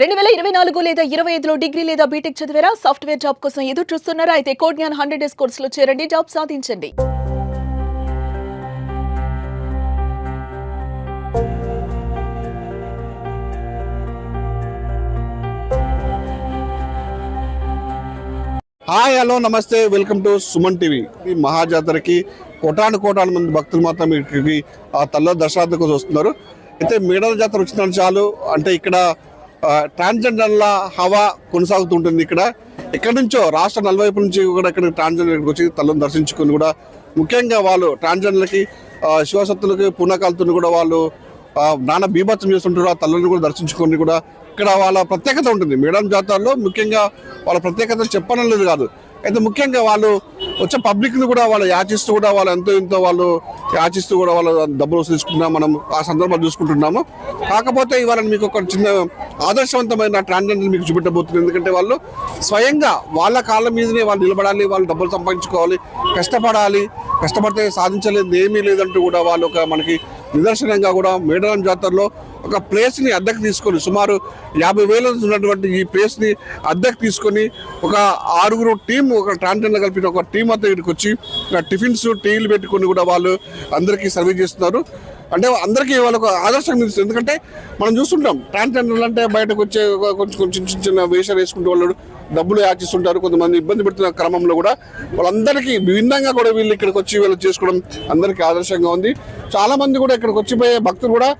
రెండు వేల ఇరవై నాలుగు లేదా ఇరవై ఐదులో డిగ్రీ లేదా బీటెక్ చదివారా? సాఫ్ట్వేర్ జాబ్ కోసం ఎదురు చూస్తున్నారా? అయితే కోడ్ జ్ఞాన్ హండ్రెడ్ డేస్ కోర్సులో చేరండి జాబ్ సాధించండి. హాయ్ హలో నమస్తే వెల్కమ్ టు సుమన్ టీవీ ఈ మహాజాతరకి కోటాను కోటాను మంది భక్తులు మాత్రం ఇక్కడికి ఆ తల్ల దర్శనార్థం కోసం వస్తున్నారు. అయితే మేడల జాతర వచ్చిన చాలు. అంటే ఇక్కడ ట్రాన్స్జెండర్ల హవా కొనసాగుతుంటుంది ఇక్కడ. ఎక్కడి నుంచో రాష్ట్ర నలువైపు నుంచి కూడా ఇక్కడ ట్రాన్స్జెండర్ ఇక్కడికి వచ్చి తల్లను దర్శించుకుని కూడా ముఖ్యంగా వాళ్ళు ట్రాన్స్జెండర్లకి శివశక్తులకి పూర్ణకాలతో కూడా వాళ్ళు ఆ, నాన్న బీభత్సం చేస్తుంటారు. ఆ తల్లిని కూడా దర్శించుకొని కూడా ఇక్కడ వాళ్ళ ప్రత్యేకత ఉంటుంది. మేడం జాతరలో ముఖ్యంగా వాళ్ళ ప్రత్యేకత చెప్పడం లేదు కాదు. అయితే ముఖ్యంగా వాళ్ళు వచ్చే పబ్లిక్ని కూడా వాళ్ళు యాచిస్తూ కూడా వాళ్ళు ఎంతో ఎంతో వాళ్ళు యాచిస్తూ కూడా వాళ్ళు డబ్బులు తీసుకుంటున్నాం మనం ఆ సందర్భాలు చూసుకుంటున్నాము. కాకపోతే ఇవాళ మీకు ఒక చిన్న ఆదర్శవంతమైన ట్రాన్జెండర్ మీకు చూపెట్టబోతుంది ఎందుకంటే వాళ్ళు స్వయంగా వాళ్ళ కాళ్ళ మీదనే వాళ్ళు నిలబడాలి వాళ్ళు డబ్బులు సంపాదించుకోవాలి కష్టపడాలి కష్టపడితే సాధించలేదు ఏమీ లేదంటూ కూడా వాళ్ళు ఒక మనకి నిదర్శనంగా కూడా మేడారం జాతరలో ఒక ప్లేస్ని అద్దెకు తీసుకొని సుమారు యాభై వేల ఉన్నటువంటి ఈ ప్లేస్ని అద్దెకు తీసుకొని ఒక ఆరుగురు టీం ఒక ట్రాన్స్జెండర్ కలిపిన ఒక టీం అంతా ఇక్కడికి వచ్చి టిఫిన్స్ టీలు పెట్టుకొని కూడా వాళ్ళు అందరికీ సర్వీస్ చేస్తున్నారు. అంటే అందరికీ వాళ్ళకు ఆదర్శంగా నిలుస్తుంది ఎందుకంటే మనం చూస్తుంటాం ట్రాన్స్జెండర్లు అంటే బయటకు వచ్చే కొంచెం కొంచెం చిన్న చిన్న వేషాలు వేసుకుంటూ వాళ్ళు డబ్బులు యాచిస్తుంటారు కొంతమంది ఇబ్బంది పెడుతున్న క్రమంలో కూడా వాళ్ళందరికీ భిన్నంగా కూడా వీళ్ళు ఇక్కడికి వచ్చి వీళ్ళు చేసుకోవడం అందరికీ ఆదర్శంగా ఉంది. చాలామంది కూడా ఇక్కడికి వచ్చిపోయే భక్తులు కూడా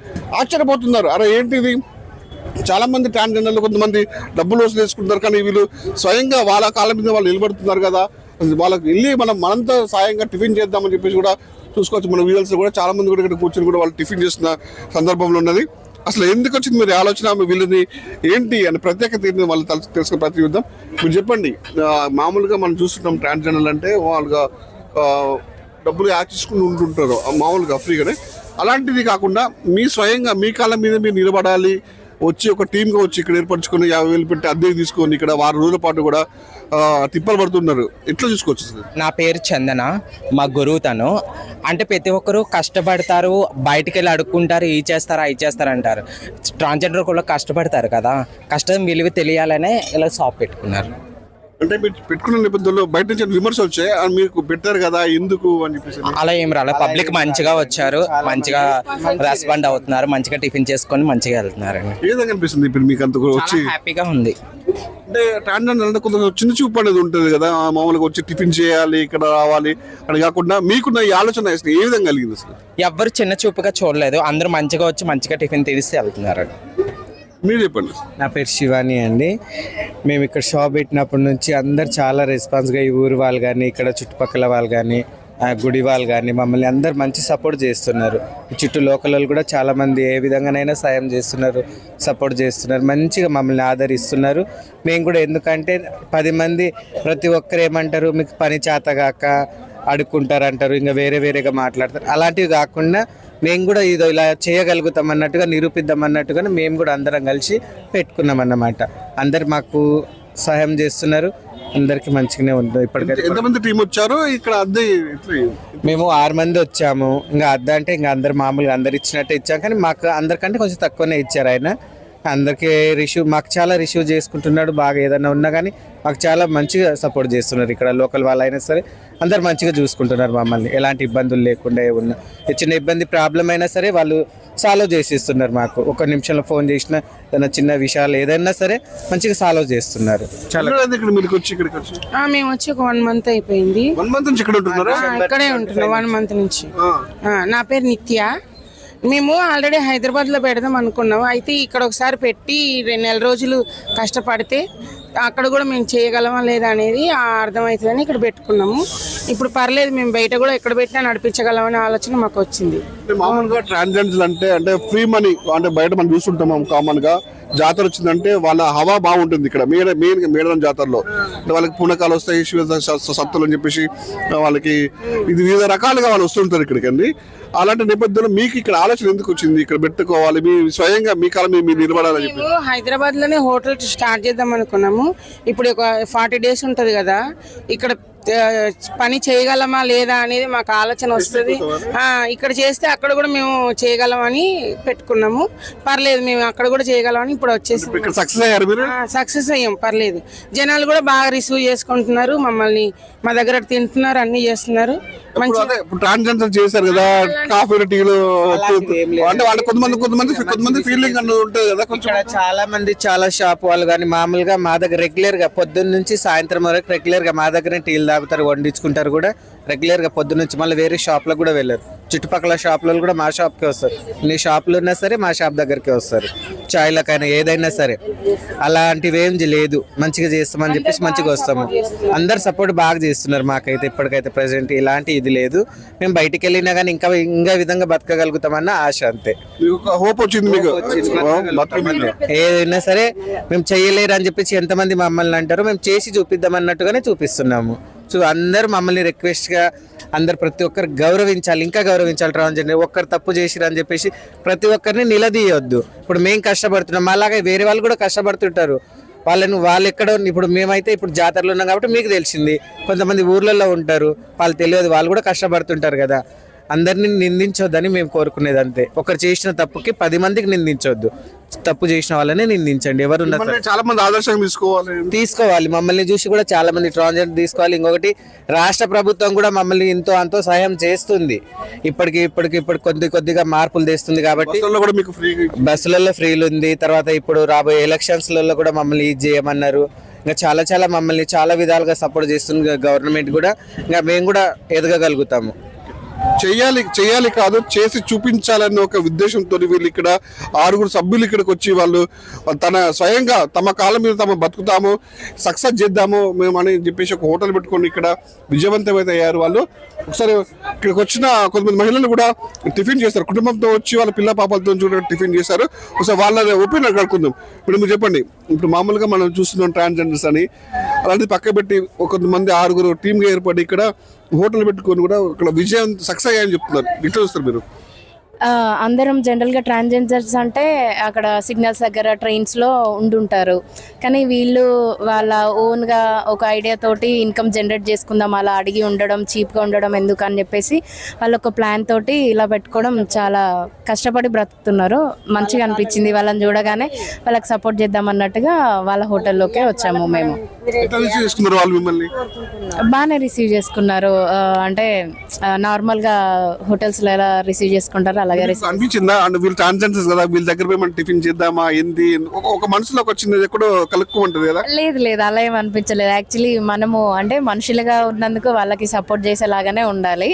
ఆశ్చర్యపోతున్నారు. అరే ఏంటిది? చాలామంది ట్రాన్స్జెండర్లు కొంతమంది డబ్బులు వసూలు చేసుకుంటారు కానీ వీళ్ళు స్వయంగా వాళ్ళ కాలం మీద వాళ్ళు నిలబడుతున్నారు కదా. వాళ్ళకి వెళ్ళి మనం మనంతా సాయంగా టిఫిన్ చేద్దామని చెప్పేసి కూడా చూసుకోవచ్చు. మన వీడియోస్ కూడా చాలామంది కూడా ఇక్కడ కూర్చొని కూడా వాళ్ళు టిఫిన్ చేస్తున్న సందర్భంలో ఉన్నది. అసలు ఎందుకు వచ్చింది మీరు ఆలోచన? మీ వీళ్ళని ఏంటి అని ప్రత్యేకత ఏంటి వాళ్ళు తెలుసు తెలుసుకుని ప్రతి చూద్దాం. మీరు చెప్పండి మామూలుగా మనం చూస్తున్నాం ట్రాన్స్జెండర్లు అంటే వాళ్ళుగా డబ్బులు యాచించుకుని ఉంటుంటారు ఆ, మామూలుగా ఫ్రీగానే. అలాంటిది కాకుండా మీ స్వయంగా మీ కాళ్ళ మీద మీరు నిలబడాలి వచ్చి ఒక టీమ్గా వచ్చి ఇక్కడ ఏర్పరచుకొని యాభై వేలు పెట్టి అద్దెకి తీసుకొని ఇక్కడ వారం రోజుల పాటు కూడా తిప్పలు పడుతున్నారు. ఎట్లా చూసుకోవచ్చు నా పేరు చందన మా గురువు తను. అంటే ప్రతి ఒక్కరు కష్టపడతారు బయటికి వెళ్ళి అడుక్కుంటారు ఈ చేస్తారు అవి చేస్తారు అంటారు. ట్రాన్స్జెండర్ కూడా కష్టపడతారు కదా కష్టం విలువ తెలియాలనే ఇలా షాప్ పెట్టుకున్నారు. అంటే మీరు పెట్టుకున్న నేపథ్యంలో బయట నుంచి విమర్శలు వచ్చాయి? ఆ, మీకు పెట్టారు కదా ఎందుకు? అని చెప్పేసి. అలా ఏం రాలే. పబ్లిక్ మంచిగా వచ్చారు. మంచిగా రెస్పాండ్ అవుతున్నారు. మంచిగా టిఫిన్ చేసుకొని మంచిగా వెళ్తున్నారు ఏ విధంగా అనిపిస్తుంది ఇప్పుడు మీకు అంత వచ్చి? హ్యాపీగా ఉంది. అంటే ట్రాన్స్జెండర్ అంటే కొంత చిన్న చూపు అనేది ఉంటుంది కదా. ఆ, మామూలుగా వచ్చి టిఫిన్ చేయాలి ఇక్కడ రావాలి అని కాకుండా మీకున్న ఈ ఆలోచన ఏ విధంగా కలిగింది అసలు? ఎవ్వరు చిన్న చూపుగా చూడలేదు. అందరూ మంచిగా వచ్చి మంచిగా టిఫిన్ తీసి వెళ్తున్నారు మీరు చెప్పండి. నా పేరు శివాని అండి. మేము ఇక్కడ షాప్ పెట్టినప్పటి నుంచి అందరు చాలా రెస్పాన్స్గా ఈ ఊరు వాళ్ళు కానీ ఇక్కడ చుట్టుపక్కల వాళ్ళు కానీ ఆ గుడి వాళ్ళు కానీ మమ్మల్ని అందరు మంచి సపోర్ట్ చేస్తున్నారు. చుట్టూ లోకల్ కూడా చాలామంది ఏ విధంగానైనా సాయం చేస్తున్నారు సపోర్ట్ చేస్తున్నారు మంచిగా మమ్మల్ని ఆదరిస్తున్నారు. మేము కూడా ఎందుకంటే పది మంది ప్రతి ఒక్కరు ఏమంటారు మీకు పని చేతగాక అడుక్కుంటారు అంటారు ఇంకా వేరే వేరేగా మాట్లాడతారు. అలాంటివి కాకుండా మేము కూడా ఇదో ఇలా చేయగలుగుతాం అన్నట్టుగా నిరూపిద్దాం అన్నట్టుగా మేము కూడా అందరం కలిసి పెట్టుకున్నాం అన్నమాట. అందరు మాకు సహాయం చేస్తున్నారు. అందరికి మంచిగానే ఉంది ఇప్పటికైతే. ఎంతమంది టీం వచ్చారు? ఇక్కడ అద్దె మేము ఆరు మంది వచ్చాము. ఇంకా అద్ద అంటే ఇంకా అందరు మామూలుగా అందరు ఇచ్చినట్టే ఇచ్చాం. కానీ మాకు అందరికంటే కొంచెం తక్కువనే ఇచ్చారు ఆయన. అందరికీ రిసీవ్ మాకు చాలా రిసీవ్ చేసుకుంటున్నాడు బాగా ఏదైనా ఉన్నా కానీ మాకు చాలా మంచిగా సపోర్ట్ చేస్తున్నారు ఇక్కడ లోకల్ వాళ్ళు అయినా సరే. అందరు మంచిగా చూసుకుంటున్నారు మమ్మల్ని. ఎలాంటి ఇబ్బందులు లేకుండా ఉన్నా చిన్న ఇబ్బంది ప్రాబ్లం అయినా సరే వాళ్ళు సాల్వ్ చేసిస్తున్నారు మాకు. ఒక నిమిషంలో ఫోన్ చేసిన ఏదైనా చిన్న విషయాలు ఏదైనా సరే మంచిగా సాల్వ్ చేస్తున్నారు. చాలా ఎక్కడ ఇక్కడ మీకు వచ్చి ఇక్కడికి వచ్చి? ఆ, మేము వచ్చి ఒక వన్ మంత్ అయిపోయింది. వన్ మంత్ నుంచి ఇక్కడ ఉంటున్నారా? ఆ, ఇక్కడే ఉంటున్నాం వన్ మంత్ నుంచి. నా పేరు నిత్య. మేము ఆల్రెడీ హైదరాబాద్లో పెడదాం అనుకున్నాం. అయితే ఇక్కడ ఒకసారి పెట్టి రెండు నెల రోజులు కష్టపడితే అక్కడ కూడా మేము చేయగలమా లేదా అనేది ఆ అర్థమవుతుందని ఇక్కడ పెట్టుకున్నాము. ఇప్పుడు పర్లేదు మేము బయట కూడా ఎక్కడ పెట్టినా నడిపించగలమనే ఆలోచన మాకు వచ్చింది. మామూలుగా ట్రాన్స్జెండర్స్ అంటే అంటే ఫ్రీ మనీ అంటే బయట మనం చూస్తుంటాం కామన్గా. జాతర వచ్చిందంటే వాళ్ళ హవా బాగుంటుంది ఇక్కడ మెయిన్ మెయిన్ మేడరం జాతరలో. అంటే వాళ్ళకి పూనకాలు వస్తాయి శివ సత్తులు అని చెప్పేసి వాళ్ళకి ఇది వివిధ రకాలుగా వాళ్ళు వస్తుంటారు ఇక్కడికి అండి. అలాంటి నేపథ్యంలో మీకు ఇక్కడ ఆలోచన ఎందుకు వచ్చింది? ఇక్కడ పెట్టుకోవాలి మీ స్వయంగా మీ కాలం మీరు నిలబడాలని చెప్పి. హైదరాబాద్లోనే హోటల్ స్టార్ట్ చేద్దాం అనుకున్నాము. ఇప్పుడు ఒక ఫార్టీ డేస్ ఉంటది కదా ఇక్కడ పని చేయగలమా లేదా అనేది మాకు ఆలోచన వస్తుంది. ఇక్కడ చేస్తే అక్కడ కూడా మేము చేయగలమని పెట్టుకున్నాము. పర్లేదు మేము అక్కడ కూడా చేయగలమని ఇప్పుడు వచ్చేసి సక్సెస్ అయ్యారు సక్సెస్ అయ్యాం పర్లేదు. జనాలు కూడా బాగా రిసీవ్ చేసుకుంటున్నారు మమ్మల్ని మా దగ్గర తింటున్నారు అన్ని చేస్తున్నారు. చేశారు కదా టీలు అంటే వాళ్ళ కొంతమంది కొంతమంది కొంతమంది ఫీలింగ్ ఉంటుంది కదా కొంచెం. చాలా మంది చాలా షాప్ వాళ్ళు కానీ మామూలుగా మా దగ్గర రెగ్యులర్గా పొద్దున్న నుంచి సాయంత్రం వరకు రెగ్యులర్గా మా దగ్గర టీలు తాగుతారు వండించుకుంటారు కూడా. రెగ్యులర్గా పొద్దున్న నుంచి మళ్ళీ వేరే షాప్లో కూడా వెళ్ళారు. చుట్టుపక్కల షాపులలో కూడా మా షాప్కి వస్తారు. నీ షాపులు ఉన్నా సరే మా షాప్ దగ్గరికి వస్తారు. చాయ్లకైనా ఏదైనా సరే. అలాంటివి ఏం లేదు. మంచిగా చేస్తామని చెప్పేసి మంచిగా వస్తాము. అందరు సపోర్ట్ బాగా చేస్తున్నారు మాకైతే ఇప్పటికైతే ప్రజెంట్. ఇలాంటి ఇది లేదు. మేము బయటికి వెళ్ళినా కానీ ఇంకా ఇంకా విధంగా బతకగలుగుతామన్న ఆశ అంతే. మీకు ఒక హోప్ వచ్చింది మీకు. ఏదైనా సరే మేము చేయలేరు అని చెప్పేసి ఎంతమంది మమ్మల్ని అంటారో మేము చేసి చూపిద్దాం అన్నట్టుగానే చూపిస్తున్నాము. సో అందరు మమ్మల్ని రిక్వెస్ట్ గా అందరు ప్రతి ఒక్కరు గౌరవించాలి ఇంకా గౌరవించాలి ట్రాన్స్జెండర్ ఒక్కరు తప్పు చేసిరు అని చెప్పేసి ప్రతి ఒక్కరిని నిలదీయొద్దు. ఇప్పుడు మేము కష్టపడుతున్నాం అలాగే వేరే వాళ్ళు కూడా కష్టపడుతుంటారు. వాళ్ళని వాళ్ళు ఎక్కడో ఇప్పుడు మేమైతే ఇప్పుడు జాతరలో ఉన్నాం కాబట్టి మీకు తెలిసింది. కొంతమంది ఊర్లలో ఉంటారు వాళ్ళు తెలియదు వాళ్ళు కూడా కష్టపడుతుంటారు కదా. అందరిని నిందించొద్దని మేము కోరుకునేది అంతే. ఒకరు చేసిన తప్పుకి పది మందికి నిందించొద్దు. తప్పు చేసిన వాళ్ళనే నిందించండి. ఎవరున్నా సరే. మిమ్మల్ని చాలా మంది ఆదర్శంగా తీసుకోవాలి. తీసుకోవాలి. మమ్మల్ని చూసి కూడా చాలా మంది ట్రాన్స్జెండర్ తీసుకోవాలి. ఇంకొకటి రాష్ట్ర ప్రభుత్వం కూడా మమ్మల్ని ఎంతో అంతో సహాయం చేస్తుంది. ఇప్పటికి ఇప్పటికి ఇప్పుడు కొద్ది కొద్దిగా మార్పులు తెస్తుంది కాబట్టి బస్సుల్లో కూడా మీకు ఫ్రీ బస్సులలో ఫ్రీలు ఉంది తర్వాత ఇప్పుడు రాబోయే ఎలక్షన్స్లలో కూడా మమ్మల్ని ఇది చేయమన్నారు. ఇంకా చాలా చాలా మమ్మల్ని చాలా విధాలుగా సపోర్ట్ చేస్తుంది గవర్నమెంట్ కూడా. ఇంకా మేము కూడా ఎదగగలుగుతాము. చేయాలి చేయాలి కాదు చేసి చూపించాలన్న ఒక ఉద్దేశంతో వీళ్ళు ఇక్కడ ఆరుగురు సభ్యులు ఇక్కడికి వచ్చి వాళ్ళు తన స్వయంగా తమ కాళ్ళ మీద తమ బతుకుతాము సక్సెస్ చేద్దాము మేము అని చెప్పేసి ఒక హోటల్ పెట్టుకొని ఇక్కడ విజయవంతమైతే అయ్యారు వాళ్ళు. ఒకసారి ఇక్కడికి వచ్చిన కొంతమంది మహిళలు కూడా టిఫిన్ చేస్తారు. కుటుంబంతో వచ్చి వాళ్ళ పిల్ల పాపలతో చూడ టిఫిన్ చేశారు. ఒకసారి వాళ్ళ ఒపీనియన్ కడుక్కుందాం ఇప్పుడు మీరు చెప్పండి ఇప్పుడు మామూలుగా మనం చూస్తున్నాం ట్రాన్స్జెండర్స్ అని అలాంటిది పక్క పెట్టి ఒక కొంతమంది ఆరుగురు టీమ్గా ఏర్పడి ఇక్కడ హోటల్ పెట్టుకొని కూడా ఇక్కడ విజయం సక్సెస్ అయ్యాయని చెప్తున్నారు. ఇట్లా చూస్తారు మీరు? అందరం జనరల్గా ట్రాన్స్జెండర్స్ అంటే అక్కడ సిగ్నల్స్ దగ్గర ట్రైన్స్లో ఉండుంటారు. కానీ వీళ్ళు వాళ్ళ ఓన్గా ఒక ఐడియా తోటి ఇన్కమ్ జనరేట్ చేసుకుందాం అలా అడిగి ఉండడం చీప్గా ఉండడం ఎందుకు అని చెప్పేసి వాళ్ళు ఒక ప్లాన్ తోటి ఇలా పెట్టుకోవడం చాలా కష్టపడి బ్రతుకుతున్నారు. మంచిగా అనిపించింది. వాళ్ళని చూడగానే వాళ్ళకి సపోర్ట్ చేద్దాం అన్నట్టుగా వాళ్ళ హోటల్లోకే వచ్చాము మేము. బాగానే రిసీవ్ చేసుకున్నారు. అంటే నార్మల్గా హోటల్స్లో ఎలా రిసీవ్ చేసుకుంటారో అలాగే అనిపించిందా? అండ్ వీళ్ళు కదా వీళ్ళ దగ్గర పోయి మనం టిఫిన్ చేద్దామా ఏంది? ఒక ఒక మనసులో ఒక చిన్నది ఎక్కడో కలుక్కుంటది కదా? లేదు లేదు అలా ఏం అనిపించలేదు. యాక్చువల్లీ మనము అంటే మనుషులుగా ఉన్నందుకు వాళ్ళకి సపోర్ట్ చేసేలాగానే ఉండాలి.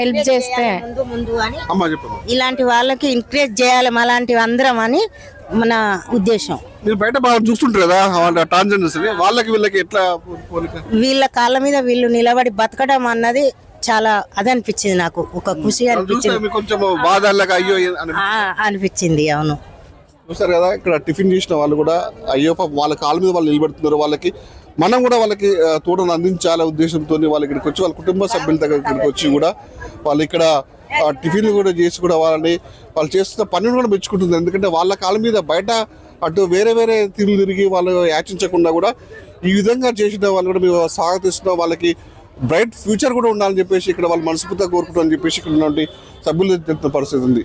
హెల్ప్ చేస్తే ముందు ముందు అని అమ్మా చెప్పమ్మా. ఇలాంటి వాళ్ళకి ఎంకరేజ్ చేయాలి అలాంటివి అందరం అని మన ఉద్దేశం. మీరు బయట బాగా చూస్తుంటారు కదా ట్రాన్స్జెండర్స్ వాళ్ళకి వీళ్ళకి ఎట్లా వీళ్ళ కాళ్ళ మీద వీళ్ళు నిలబడి బతకడం అన్నది చాలా అది అనిపించింది నాకు. ఒక ఖుషి అనిపించింది. కొంచెం బాధ అయ్యో అనిపించింది అవును. చూస్తారు కదా ఇక్కడ టిఫిన్ చేసిన వాళ్ళు కూడా అయ్యో పాపం వాళ్ళ కాళ్ళ మీద వాళ్ళు నిలబెడుతున్నారు. వాళ్ళకి మనం కూడా వాళ్ళకి తోడును అందించాలనే ఉద్దేశంతో వాళ్ళు ఇక్కడికి వచ్చి వాళ్ళ కుటుంబ సభ్యుల దగ్గర ఇక్కడికి వచ్చి కూడా వాళ్ళు ఇక్కడ టిఫిన్లు కూడా చేసి కూడా వాళ్ళని వాళ్ళు చేస్తున్న పనిని కూడా మెచ్చుకుంటుంది. ఎందుకంటే వాళ్ళ కాళ్ళ మీద బయట అటు వేరే వేరే తిరుగు తిరిగి వాళ్ళు యాచించకుండా కూడా ఈ విధంగా చేసిన వాళ్ళు కూడా మేము స్వాగతిస్తున్నాం. వాళ్ళకి బ్రైట్ ఫ్యూచర్ కూడా ఉండాలని చెప్పేసి ఇక్కడ వాళ్ళు మనస్ఫూర్తిగా కోరుకుంటామని చెప్పేసి ఇక్కడ ఉన్నటువంటి సభ్యులు చెప్తున్న పరిస్థితి ఉంది.